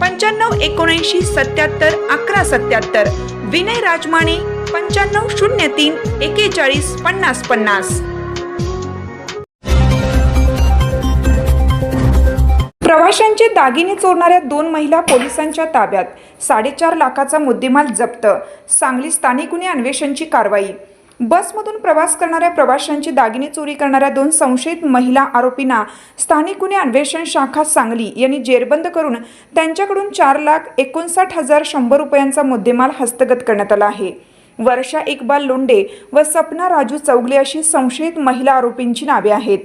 पंच्याण्णव एकोणऐंशी सत्याहत्तर अकरा सत्याहत्तर. विनय राजमाने पंच्याण्णव शून्य तीन एकेचाळीस पन्नास पन्नास. प्रवाशांचे दागिने चोरणाऱ्या दोन महिला पोलिसांच्या ताब्यात. साडेचार लाखाचा मुद्देमाल जप्त. सांगली स्थानिक गुन्हे अन्वेषणची कारवाई. बसमधून प्रवास करणाऱ्या प्रवाशांची दागिने चोरी करणाऱ्या दोन संशयित महिला आरोपींना स्थानिक गुन्हे अन्वेषण शाखा सांगली यांनी जेरबंद करून त्यांच्याकडून चार लाख एकोणसाठ हजार शंभर रुपयांचा मुद्देमाल हस्तगत करण्यात आला आहे. वर्षा इक्बाल लोंडे व सपना राजू चौगले अशी संशयित महिला आरोपींची नावे आहेत.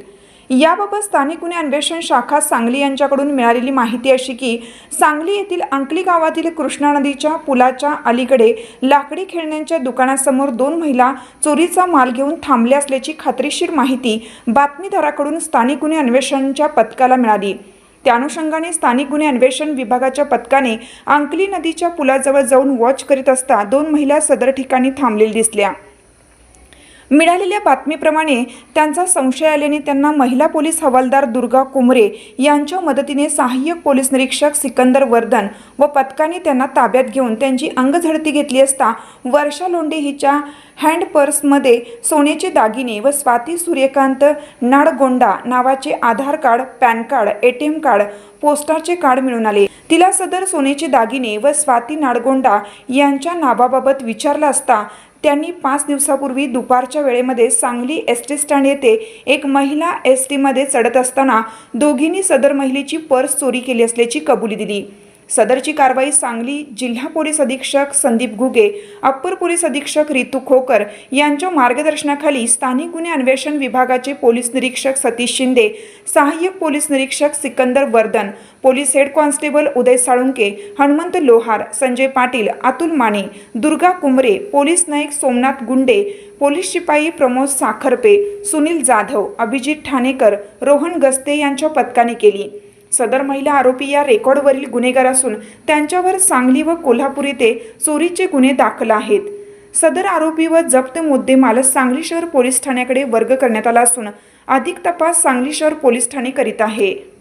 याबाबत स्थानिक गुन्हे अन्वेषण शाखा सांगली यांच्याकडून मिळालेली माहिती अशी की सांगली येथील अंकली गावातील कृष्णा नदीच्या पुलाच्या अलीकडे लाकडी खेळण्यांच्या दुकानासमोर दोन महिला चोरीचा माल घेऊन थांबल्या असल्याची खात्रीशीर माहिती बातमीदाराकडून स्थानिक गुन्हे अन्वेषणच्या पथकाला मिळाली. त्या अनुषंगाने स्थानिक गुन्हे अन्वेषण विभागाच्या पथकाने अंकली नदीच्या पुलाजवळ जाऊन वॉच करीत असता दोन महिला सदर ठिकाणी थांबलेल्या दिसल्या. मिळालेल्या बातमीप्रमाणे त्यांचा संशय आल्याने त्यांना महिला पोलीस हवालदार दुर्गा कुमरे यांच्या मदतीने सहाय्यक पोलीस निरीक्षक सिकंदर वर्धन व पथकाने त्यांना ताब्यात घेऊन त्यांची अंगझडती घेतली असता वर्षा लोंढे हिच्या हँड पर्समध्ये सोन्याचे दागिने व स्वाती सूर्यकांत नाडगोंडा नावाचे Aadhaar card pan card A T M card पोस्टारचे card मिळून आले. तिला सदर सोन्याचे दागिने व स्वाती नाडगोंडा यांच्या नाबाबाबत विचारलं असता त्यांनी पाच दिवसापूर्वी दुपारच्या वेळेमध्ये सांगली एस टी स्टँड येथे एक महिला एस टीमध्ये चढत असताना दोघींनी सदर महिलेची पर्स चोरी केली असल्याची कबुली दिली. सदरची कारवाई सांगली जिल्हा पोलीस अधीक्षक संदीप घुगे अप्पर पोलीस अधीक्षक रितू खोकर यांच्या मार्गदर्शनाखाली स्थानिक गुन्हे अन्वेषण विभागाचे पोलीस निरीक्षक सतीश शिंदे सहाय्यक पोलीस निरीक्षक Sikandar Vardhan police head constable Uday Salunke Hanumant Lohar Sanjay Patil Atul Mane Durga Kumre police Naik Somnath Gunde police शिपाई प्रमोद साखरपे सुनील जाधव अभिजित ठाणेकर रोहन गस्ते यांच्या पथकाने केली. सदर महिला आरोपी या रेकॉर्डवरील गुन्हेगार असून त्यांच्यावर सांगली व कोल्हापूर येथे चोरीचे गुन्हे दाखल आहेत. सदर आरोपी व जप्त मुद्देमाल सांगली शहर पोलीस ठाण्याकडे वर्ग करण्यात आला असून अधिक तपास सांगली शहर पोलीस ठाणे करीत आहे.